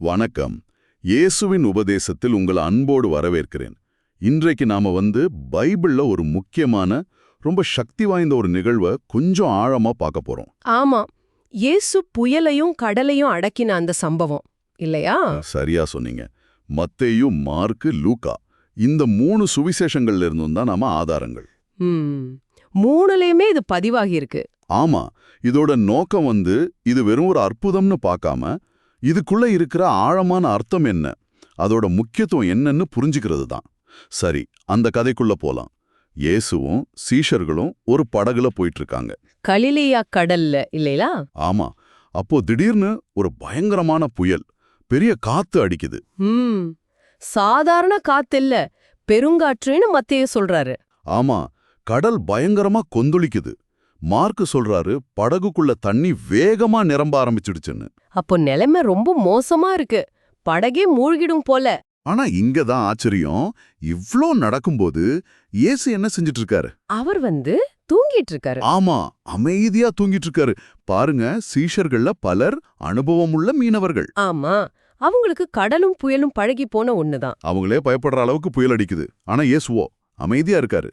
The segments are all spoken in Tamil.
வணக்கம். இயேசுவின் உபதேசத்தில் உங்களை அன்போடு வரவேற்கிறேன். இன்றைக்கு நாம வந்து பைபிள்ல ஒரு முக்கியமான ரொம்ப சக்தி வாய்ந்த ஒரு நிகழ்வை கொஞ்சம் ஆழமா பார்க்க போறோம். ஆமா. இயேசு புயலையும் கடலையும் அடக்கின அந்த சம்பவம். இல்லையா? சரியா சொன்னீங்க. மத்தேயு மார்க்கு லூக்கா இந்த மூணு சுவிசேஷங்கள்ல இருந்தும் தான் நாம ஆதாரங்கள். மூணுலயுமே இது பதிவாகி இருக்கு. ஆமா. இதோட நோக்கம் வந்து இது வெறும் ஒரு அற்புதம்னு பார்க்காம இதுக்குள்ள இருக்கிற ஆழமான அர்த்தம் என்ன? அதோட முக்கியத்துவம் என்னன்னு புரிஞ்சுக்கிறது தான் சரி அந்த கதைக்குள்ள போலாம். இயேசுவும் சீஷர்களும் ஒரு படகுல போயிட்டு இருக்காங்க கலிலேயா கடல்ல இல்லையா? ஆமா. அப்போ திடீர்னு ஒரு பயங்கரமான புயல் பெரிய காத்து அடிக்குது. சாதாரண காத்தில்ல பெருங்காற்றுன்னு மத்தேயு சொல்றாரு. ஆமா கடல் பயங்கரமா கொந்தளிக்குது. மார்க்கு சொல்றாரு படகுக்குள்ள தண்ணி வேகமா நிரம்ப ஆரம்பிச்சிடுச்சுன்னு. அப்போ நிலைமை ரொம்ப மோசமா இருக்கு. படகே மூழ்கிடும் போல. ஆனா இங்க தான் ஆச்சரியம். இவ்ளோ நடக்கும்போது இயேசு என்ன செஞ்சிட்டு இருக்காரு அவர் வந்து தூங்கிட்டு இருக்காரு ஆமா அமைதியா தூங்கிட்டு இருக்காரு பாருங்க சீஷர்கள்ல பலர் அனுபவமுள்ள மீனவர்கள். ஆமா அவங்களுக்கு கடலும் புயலும் பழகி போன ஒண்ணுதான். அவங்களே பயப்படுற அளவுக்கு புயல் அடிக்குது. ஆனா இயேசுவோ அமைதியா இருக்காரு.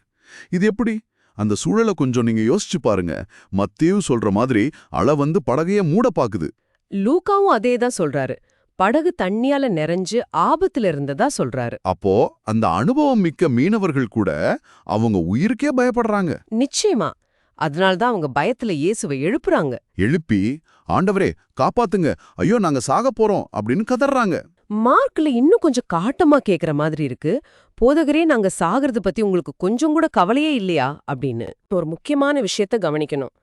இது எப்படி? அந்த சூழலை கொஞ்சம் நீங்க யோசிச்சு பாருங்க. மத்தேயு சொல்ற மாதிரி அலை வந்து படகைய மூட பாக்குது. லூக்காவும் அதே தான் சொல்றாரு. படகு தண்ணியால நிறைஞ்சு ஆபத்துல இருந்ததா சொல்றாரு. அப்போ அந்த அனுபவம் மிக்க மீனவர்கள் கூட அவங்க உயிருக்கே பயப்படுறாங்க. நிச்சயமா. அதனால்தான் அவங்க பயத்துல இயேசுவை எழுப்புறாங்க. எழுப்பி ஆண்டவரே காப்பாத்துங்க. ஐயோ நாங்க சாக போறோம் அப்படின்னு கதறாங்க. மார்க்ல இன்னும் கொஞ்சம் காட்டமா கேக்குற மாதிரி இருக்கு. போதகரே நாங்க சாகிறது பத்தி உங்களுக்கு கொஞ்சம் கூட கவலையே இல்லையா? அப்படின்னு. ஒரு முக்கியமான விஷயத்த கவனிக்கணும்.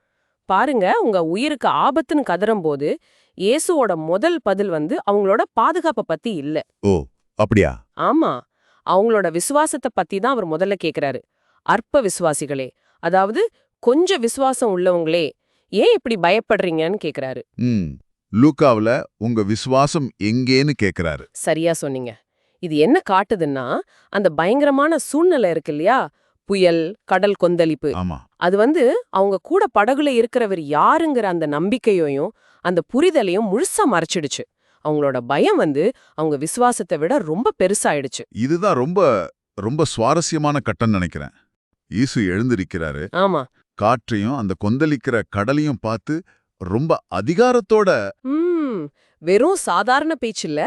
பாருங்க உங்க உயிருக்கு ஆபத்துன்னு கதறும்போது இயேசுவோட முதல் பதில் வந்து அவங்களோட பாதுகாப்பை பத்தி இல்ல. ஓ அப்படியா? ஆமா. அவங்களோட விசுவாசத்தை பத்தி தான் அவர் முதல்ல கேக்குறாரு. அற்ப விசுவாசிகளே அதாவது கொஞ்சம் விசுவாசம் உள்ளவங்களே ஏன் இப்படி பயப்படுறீங்கன்னு கேக்குறாரு. லூக்காவுல உங்க விசுவாசம் எங்கேன்னு கேக்குறாரு. சரியா சொன்னீங்க. இது என்ன காட்டுதுன்னா அந்த பயங்கரமான சூழ்நிலை இருக்கு இல்லையா? புயல் கடல் கொந்தளிப்பு. அது வந்து அவங்க கூட படகுல இருக்கிறவர் யாருங்கிற அந்த நம்பிக்கையையும் அந்த புரிதலையும் முழுசா மறைச்சிடுச்சு. அவங்களோட பயம் வந்து அவங்க விசுவாசத்தை விட ரொம்ப பெருசாயிடுச்சு. இதுதான் ரொம்ப ரொம்ப சுவாரஸ்யமான கட்டம் நினைக்கிறேன். ஈசு எழுந்திருக்கிறாரு. ஆமா. காற்றையும் அந்த கொந்தளிக்கிற கடலையும் பார்த்து ரொம்ப அதிகாரத்தோட. வெறும் சாதாரண பேச்சில்ல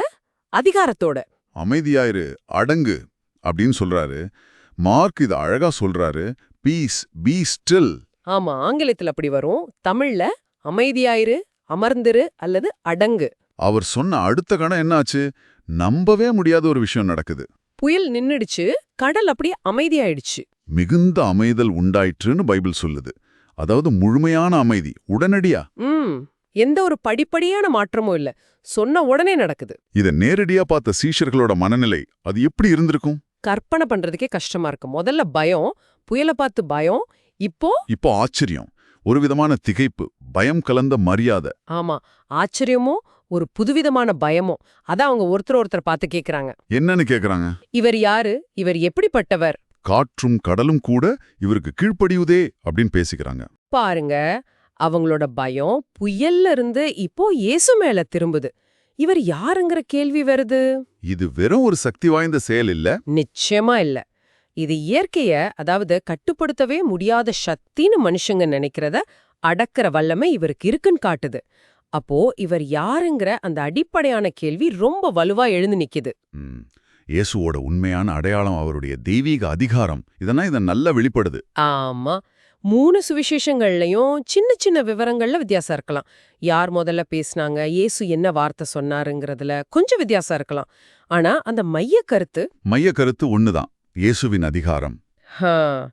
அதிகாரத்தோட. அமைதியாயிரு அடங்கு அப்படின்னு சொல்றாரு. மார்க் இது அழகா சொல்றாரு. Peace be still. ஆமா ஆங்கிலத்துல அப்படி வரும். தமிழ்ல அமைதியாயிரு அமர்ந்திரு அல்லது அடங்கு. அவர் சொன்ன அடுத்த கணம் என்னாச்சு? நம்பவே முடியாத ஒரு விஷயம் நடக்குது. புயல் நின்னுடுச்சு கடல் அப்படியே அமைதியாயிடுச்சு. மிகுந்த அமைதல் உண்டாயிற்றுன்னு பைபிள் சொல்லுது. அதாவது முழுமையான அமைதி உடனடியா. ம் எந்த ஒரு படிப்படியான மாற்றமும் இல்ல. சொன்ன உடனே நடக்குது. இத நேரடியா பார்த்த சீஷர்களோட மனநிலை அது எப்படி இருந்திருக்கும்? கற்பனை பண்றதுக்கே கஷ்டமா இருக்கு. முதல்ல பயம் புயலை பார்த்து பயம் இப்போ? இப்போ ஆச்சரியம். ஒரு விதமான திகைப்பு பயம் கலந்த மரியாதை. ஆமா ஆச்சரியமோ ஒரு புதுவிதமான பயமோ அதான் அவங்க ஒருத்தர் ஒருத்தர் பார்த்து கேக்குறாங்க. என்னன்னு கேக்குறாங்க? இவர் யாரு? இவர் எப்படிப்பட்டவர்? காற்றும் கடலும் கூட இவருக்கு கீழ்ப்படியுதே அப்படின்னு பேசிக்கிறாங்க. பாருங்க அவங்களோட பயம் புயல்ல இருந்து இப்போ இயேசு மேல திரும்புது. இவர் யாருங்கிற கேள்வி வருது? இது வெறும் ஒரு சக்தி வாய்ந்த செயல் இல்ல. நிச்சயமா இல்ல. இது இயற்கைய அதாவது கட்டுப்படுத்தவே முடியாத சக்தின்னு மனுஷங்க நினைக்கிறத அடக்கிற வல்லமை இவருக்கு இருக்குன்னு காட்டுது. அப்போ இவர் யாருங்கிற அந்த அடிப்படையான கேள்வி ரொம்ப வலுவா எழுந்து நிக்குது. இயேசுவோட உண்மையான அடையாளம் அவருடைய தெய்வீக அதிகாரம் இதெல்லாம் இதை நல்லா வெளிப்படுது. ஆமா. மூணு சுவிசேஷங்கள்லயும் சின்ன சின்ன விவரங்கள்ல வித்தியாசம் இருக்கலாம். யார் முதல்ல பேசுனாங்க இயேசு என்ன வார்த்தை சொன்னாருங்கிறதுல கொஞ்சம் வித்தியாசம் இருக்கலாம். ஆனா அந்த மைய கருத்து மைய கருத்து ஒண்ணுதான். இயேசுவின் அதிகாரம். ஹா,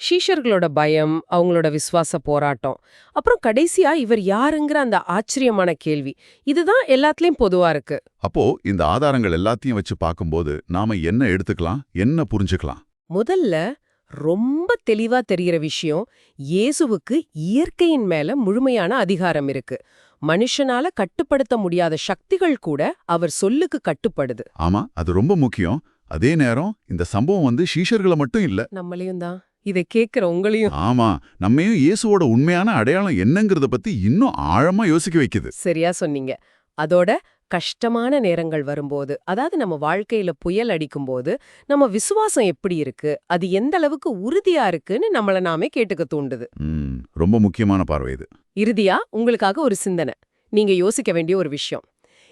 ஷீஷர்களோட பயம் அவங்களோட விசுவாச போராட்டம். அப்புறம் கடைசியா இவர் யாருங்கிற அந்த ஆச்சரியமான கேள்வி. இதுதான் எல்லாத்துலயும் பொதுவா இருக்கு. அப்போ இந்த ஆதாரங்கள் எல்லாத்தையும் வச்சு பார்க்கும்போது நாம என்ன எடுத்துக்கலாம் என்ன புரிஞ்சுக்கலாம்? முதல்ல ரொம்ப தெளிவா தெரியற விஷயம் இயேசுவுக்கு இயற்கையின் மேல முழுமையான அதிகாரம் இருக்கு. மனுஷனால கட்டுப்படுத்த முடியாத சக்திகள் கூட அவர் சொல்லுக்கு கட்டுப்படுது. ஆமா அது ரொம்ப முக்கியம். அதே நேரம் இந்த சம்பவம் வந்து சீஷர்களை மட்டும் இல்ல. நம்மளையும் தான் இதை கேக்குற உங்களையும் ஆமா நம்மையும் இயேசுவோட உண்மையான அடையாளம் என்னங்கறத பத்தி இன்னும் ஆழமா யோசிக்க வைக்குது. சரியா சொன்னீங்க. அதோட கஷ்டமான நேரங்கள் வரும்போது அதாவது நம்ம வாழ்க்கையில புயல் அடிக்கும்போது நம்ம விசுவாசம் எப்படி இருக்கு அது எந்த அளவுக்கு உறுதியா இருக்குன்னு நம்மள நாமே கேட்டுக்க தூண்டுது. ரொம்ப முக்கியமான பார்வை இது. இறுதியா உங்களுக்காக ஒரு சிந்தனை. நீங்க யோசிக்க வேண்டிய ஒரு விஷயம்.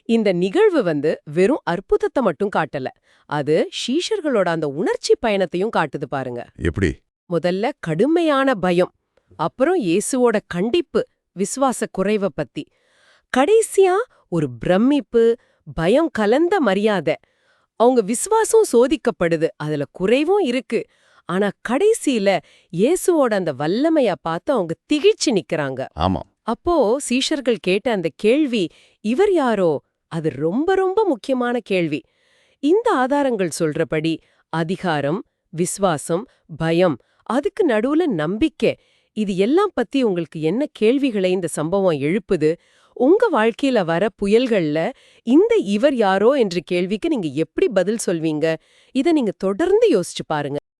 இந்த நிகழ்வு வந்து வெறும் அற்புதத்தை மட்டும் காட்டல. அது ஷீஷர்களோட அந்த உணர்ச்சி பயணத்தையும் காட்டுது பாருங்க. எப்படி? முதல்ல கடுமையான பயம் அப்புறம் இயேசுவோட கண்டிப்பு விசுவாச குறைவ பத்தி. கடைசியா ஒரு பிரமிப்பு பயம் கலந்த மரியாதை. அவங்க விசுவாசம் சோதிக்கப்படுது அதுல குறைவும் இருக்கு. ஆனா கடைசியில இயேசுவோட அந்த வல்லமைய பார்த்து அவங்க திகிழ்ச்சி நிக்கறாங்க. ஆமா. அப்போ சீஷர்கள் கேட்ட அந்த கேள்வி இவர் யாரோ? அது ரொம்ப ரொம்ப முக்கியமான கேள்வி. இந்த ஆதாரங்கள் சொல்றபடி அதிகாரம் விசுவாசம் பயம் அதுக்கு நடுவுல நம்பிக்கை. இது எல்லாம் பத்தி உங்களுக்கு என்ன கேள்விகளை இந்த சம்பவம் எழுப்புது? உங்க வாழ்க்கையில வர புயல்கள்ல இந்த இவர் யாரோ என்ற கேள்விக்கு நீங்க எப்படி பதில் சொல்வீங்க? இத நீங்க தொடர்ந்து யோசிச்சு பாருங்க.